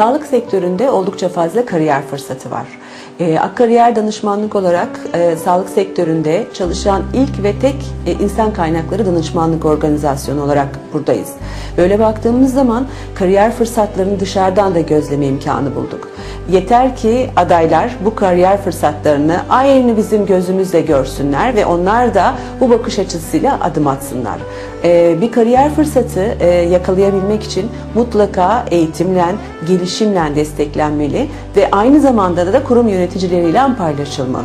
Sağlık sektöründe oldukça fazla kariyer fırsatı var. E, Akkariyer danışmanlık olarak e, sağlık sektöründe çalışan ilk ve tek e, insan kaynakları danışmanlık organizasyonu olarak buradayız. Böyle baktığımız zaman kariyer fırsatlarını dışarıdan da gözleme imkanı bulduk. Yeter ki adaylar bu kariyer fırsatlarını aynı bizim gözümüzle görsünler ve onlar da bu bakış açısıyla adım atsınlar. E, bir kariyer fırsatı e, yakalayabilmek için mutlaka eğitimle, gelişimle desteklenmeli ve aynı zamanda da kurum yöneticileriyle paylaşılmalı.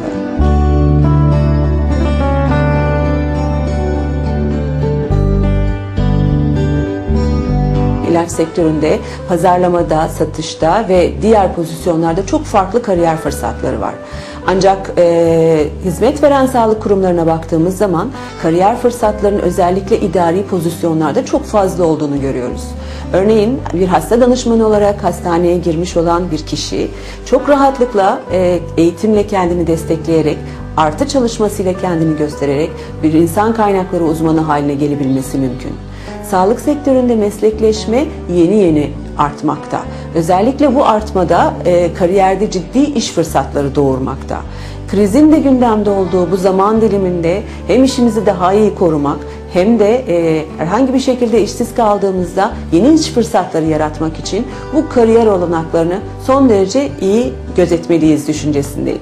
İlaç sektöründe pazarlamada, satışta ve diğer pozisyonlarda çok farklı kariyer fırsatları var. Ancak e, hizmet veren sağlık kurumlarına baktığımız zaman kariyer fırsatlarının özellikle idari pozisyonlarda çok fazla olduğunu görüyoruz. Örneğin bir hasta danışmanı olarak hastaneye girmiş olan bir kişi çok rahatlıkla e, eğitimle kendini destekleyerek artı çalışmasıyla kendini göstererek bir insan kaynakları uzmanı haline gelebilmesi mümkün. Sağlık sektöründe meslekleşme yeni yeni artmakta. Özellikle bu artmada e, kariyerde ciddi iş fırsatları doğurmakta. Krizin de gündemde olduğu bu zaman diliminde hem işimizi daha iyi korumak hem de e, herhangi bir şekilde işsiz kaldığımızda yeni iş fırsatları yaratmak için bu kariyer olanaklarını son derece iyi gözetmeliyiz düşüncesindeyim.